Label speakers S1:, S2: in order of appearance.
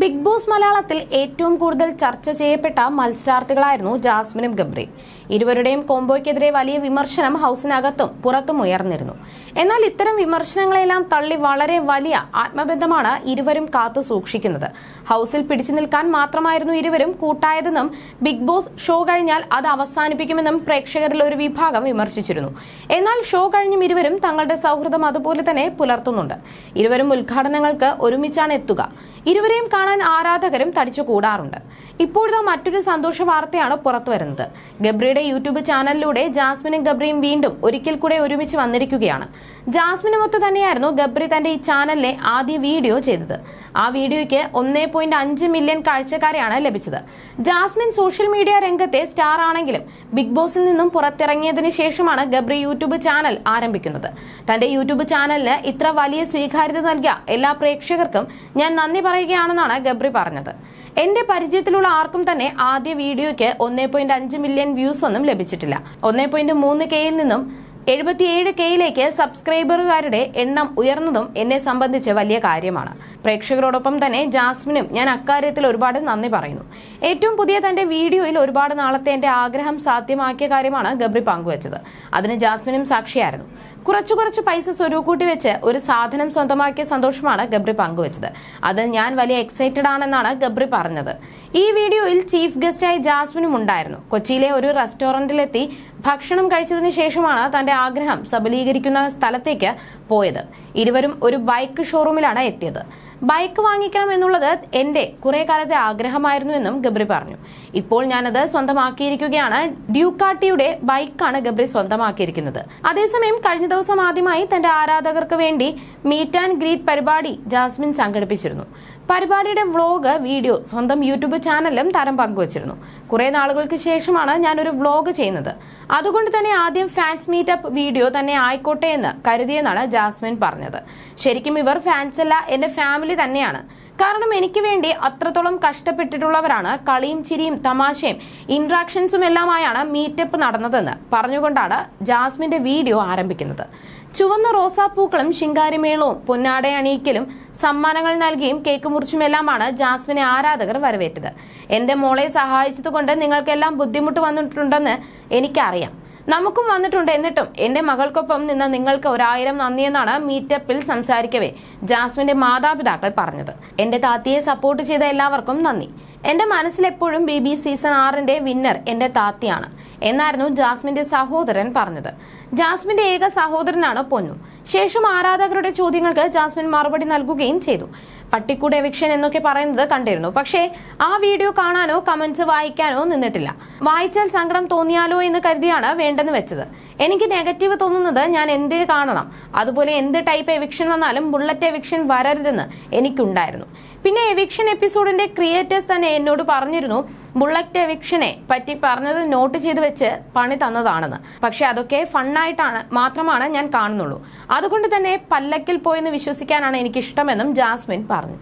S1: Big boss മലയാളത്തിൽ ഏറ്റവും കൂടുതൽ ചർച്ച ചെയ്യപ്പെട്ട മത്സരാർത്ഥികളായിരുന്നു ജാസ്മിനും ഗബ്രി. ഇരുവരുടെയും കോംബോയ്ക്കെതിരെ വലിയ വിമർശനം ഹൗസിനകത്തും പുറത്തും ഉയർന്നിരുന്നു. എന്നാൽ ഇത്തരം വിമർശനങ്ങളെല്ലാം തള്ളി വളരെ വലിയ ആത്മബന്ധമാണ് ഇരുവരും കാത്തു സൂക്ഷിക്കുന്നത്. ഹൗസിൽ പിടിച്ചു നിൽക്കാൻ മാത്രമായിരുന്നു ഇരുവരും കൂട്ടായതെന്നും ബിഗ് ബോസ് ഷോ കഴിഞ്ഞാൽ അത് അവസാനിപ്പിക്കുമെന്നും പ്രേക്ഷകരിൽ ഒരു വിഭാഗം വിമർശിച്ചിരുന്നു. എന്നാൽ ഷോ കഴിഞ്ഞും ഇരുവരും തങ്ങളുടെ സൗഹൃദം അതുപോലെ തന്നെ പുലർത്തുന്നുണ്ട്. ഇരുവരും ഉദ്ഘാടനങ്ങൾക്ക് ഒരുമിച്ചാണ് എത്തുക. ഇരുവരെയും കാണാൻ ആരാധകരും തടിച്ചു കൂടാറുണ്ട് ഇപ്പോഴത്തെ മറ്റൊരു സന്തോഷ വാർത്തയാണ് പുറത്തു വരുന്നത് ഗബ്രിയുടെ യൂട്യൂബ് ചാനലിലൂടെ ജാസ്മിനും ഗബ്രിയും വീണ്ടും ഒരിക്കൽ കൂടെ ഒരുമിച്ച് വന്നിരിക്കുകയാണ്. ജാസ്മിനുമൊത്ത് തന്നെയായിരുന്നു ഗബ്രി തന്റെ ഈ ചാനലിലെ ആദ്യ വീഡിയോ ചെയ്തത്. ആ വീഡിയോയ്ക്ക് ഒന്നേ പോയിന്റ് അഞ്ച് മില്യൺ കാഴ്ചക്കാരെയാണ് ലഭിച്ചത്. ജാസ്മിൻ സോഷ്യൽ മീഡിയ രംഗത്തെ സ്റ്റാർ ആണെങ്കിലും ബിഗ് ബോസിൽ നിന്നും പുറത്തിറങ്ങിയതിനു ശേഷമാണ് ഗബ്രി യൂട്യൂബ് ചാനൽ ആരംഭിക്കുന്നത്. തന്റെ യൂട്യൂബ് ചാനലിന് ഇത്ര വലിയ സ്വീകാര്യത നൽകിയ എല്ലാ പ്രേക്ഷകർക്കും ഞാൻ നന്ദി പറയുകയാണെന്നാണ് ഗബ്രി പറഞ്ഞത്. എന്റെ പരിചയത്തിലുള്ള ആർക്കും തന്നെ ആദ്യ വീഡിയോയ്ക്ക് ഒന്നേ പോയിന്റ് അഞ്ച് മില്യൺ വ്യൂസ് ഒന്നും ലഭിച്ചിട്ടില്ല. ഒന്നേ പോയിന്റ് മൂന്ന് കെയിൽ നിന്നും എഴുപത്തിയേഴ് കെയിലേക്ക് സബ്സ്ക്രൈബറുകാരുടെ എണ്ണം ഉയർന്നതും എന്നെ സംബന്ധിച്ച് വലിയ കാര്യമാണ്. പ്രേക്ഷകരോടൊപ്പം തന്നെ ജാസ്മിനും ഞാൻ അക്കാര്യത്തിൽ ഒരുപാട് നന്ദി പറയുന്നു. ഏറ്റവും പുതിയ തന്റെ വീഡിയോയിൽ ഒരുപാട് നാളത്തെ എന്റെ ആഗ്രഹം സാധ്യമാക്കിയ കാര്യമാണ് ഗബ്രി പങ്കുവച്ചത്. അതിന് ജാസ്മിനും സാക്ഷിയായിരുന്നു. കുറച്ചു കുറച്ച് പൈസ സ്വരൂകൂട്ടി വെച്ച് ഒരു സാധനം സ്വന്തമാക്കിയ സന്തോഷമാണ് ഗബ്രി പങ്കുവച്ചത്. അത് ഞാൻ വലിയ എക്സൈറ്റഡ് ആണെന്നാണ് ഗബ്രി പറഞ്ഞത്. ഈ വീഡിയോയിൽ ചീഫ് ഗസ്റ്റായി ജാസ്മിനും ഉണ്ടായിരുന്നു. കൊച്ചിയിലെ ഒരു റെസ്റ്റോറന്റിലെത്തി ഭക്ഷണം കഴിച്ചതിന് ശേഷമാണ് തന്റെ ആഗ്രഹം സബലീകരിക്കുന്ന സ്ഥലത്തേക്ക് പോയത്. ഇരുവരും ഒരു ബൈക്ക് ഷോറൂമിലാണ് എത്തിയത്. ബൈക്ക് വാങ്ങിക്കണം എന്നുള്ളത് എന്റെ കുറെ കാലത്തെ ആഗ്രഹമായിരുന്നു എന്നും ഗബ്രി പറഞ്ഞു. ഇപ്പോൾ ഞാനത് സ്വന്തമാക്കിയിരിക്കുകയാണ്. ഡ്യൂക്കാട്ടിയുടെ ബൈക്കാണ് ഗബ്രി സ്വന്തമാക്കിയിരിക്കുന്നത്. അതേസമയം കഴിഞ്ഞ ദിവസം ആദ്യമായി തന്റെ ആരാധകർക്ക് വേണ്ടി മീറ്റ് ആൻഡ് ഗ്രീറ്റ് പരിപാടി ജാസ്മിൻ സംഘടിപ്പിച്ചിരുന്നു. പരിപാടിയുടെ വ്ലോഗ് വീഡിയോ സ്വന്തം യൂട്യൂബ് ചാനലിലും താരം പങ്കുവച്ചിരുന്നു. കുറേ നാളുകൾക്ക് ശേഷമാണ് ഞാനൊരു വ്ളോഗ് ചെയ്യുന്നത്. അതുകൊണ്ട് തന്നെ ആദ്യം ഫാൻസ് മീറ്റപ്പ് വീഡിയോ തന്നെ ആയിക്കോട്ടെ എന്ന് കരുതിയെന്നാണ് ജാസ്മിൻ പറഞ്ഞത്. ശരിക്കും ഇവർ ഫാൻസ് അല്ല എന്റെ ഫാമിലി തന്നെയാണ്. കാരണം എനിക്ക് വേണ്ടി അത്രത്തോളം കഷ്ടപ്പെട്ടിട്ടുള്ളവരാണ് കളിയും ചിരിയും തമാശയും ഇൻട്രാക്ഷൻസും എല്ലാമായാണ് മീറ്റപ്പ് നടന്നതെന്ന് പറഞ്ഞുകൊണ്ടാണ് ജാസ്മിന്റെ വീഡിയോ ആരംഭിക്കുന്നത്. ചുവന്ന റോസാപ്പൂക്കളും ശിങ്കാരിമേളവും പൊന്നാട അണിയിക്കലും സമ്മാനങ്ങൾ നൽകിയും കേക്ക് മുറിച്ചുമെല്ലാമാണ് ജാസ്മിനെ ആരാധകർ വരവേറ്റത്. എന്റെ മോളെ സഹായിച്ചതുകൊണ്ട് നിങ്ങൾക്കെല്ലാം ബുദ്ധിമുട്ട് വന്നിട്ടുണ്ടെന്ന് എനിക്കറിയാം. നമുക്കും വന്നിട്ടുണ്ട്. എന്നിട്ടും എന്റെ മകൾക്കൊപ്പം നിന്ന് നിങ്ങൾക്ക് ഒരായിരം നന്ദിയെന്നാണ് മീറ്റപ്പിൽ സംസാരിക്കവേ ജാസ്മിന്റെ മാതാപിതാക്കൾ പറഞ്ഞത്. എന്റെ താത്തിയെ സപ്പോർട്ട് ചെയ്ത എല്ലാവർക്കും നന്ദി. എന്റെ മനസ്സിലെപ്പോഴും ബി ബി സീസൺ ആറിന്റെ വിന്നർ എന്റെ താത്തിയാണ് എന്നായിരുന്നു ജാസ്മിന്റെ സഹോദരൻ പറഞ്ഞത്. ജാസ്മിന്റെ ഏക സഹോദരനാണ് പൊന്നു. ശേഷം ആരാധകരുടെ ചോദ്യങ്ങൾക്ക് ജാസ്മിൻ മറുപടി നൽകുകയും ചെയ്തു. പട്ടിക്കൂട് എവിക്ഷൻ എന്നൊക്കെ പറയുന്നത് കണ്ടിരുന്നു. പക്ഷേ ആ വീഡിയോ കാണാനോ കമന്റ്സ് വായിക്കാനോ നിന്നിട്ടില്ല. വായിച്ചാൽ സങ്കടം തോന്നിയാലോ എന്ന് കരുതിയാണ് വേണ്ടെന്ന് വെച്ചത്. എനിക്ക് നെഗറ്റീവ് തോന്നുന്നത് ഞാൻ എന്തിന് കാണണം? അതുപോലെ എന്ത് ടൈപ്പ് എവിക്ഷൻ വന്നാലും ബുള്ളറ്റ് എവിക്ഷൻ വരരുതെന്ന് എനിക്കുണ്ടായിരുന്നു. പിന്നെ എവിക്ഷൻ എപ്പിസോഡിന്റെ ക്രിയേറ്റേഴ്സ് തന്നെ എന്നോട് പറഞ്ഞിരുന്നു ബുള്ളറ്റ് എവിക്ഷനെ പറ്റി പറഞ്ഞത് നോട്ട് ചെയ്ത് വെച്ച് പണി തന്നതാണെന്ന്. പക്ഷെ അതൊക്കെ ഫണ്ണായിട്ടാണ് മാത്രമാണ് ഞാൻ കാണുന്നുള്ളൂ. അതുകൊണ്ട് തന്നെ പല്ലക്കിൽ പോയെന്ന് വിശ്വസിക്കാനാണ് എനിക്കിഷ്ടമെന്നും ജാസ്മിൻ പറഞ്ഞു.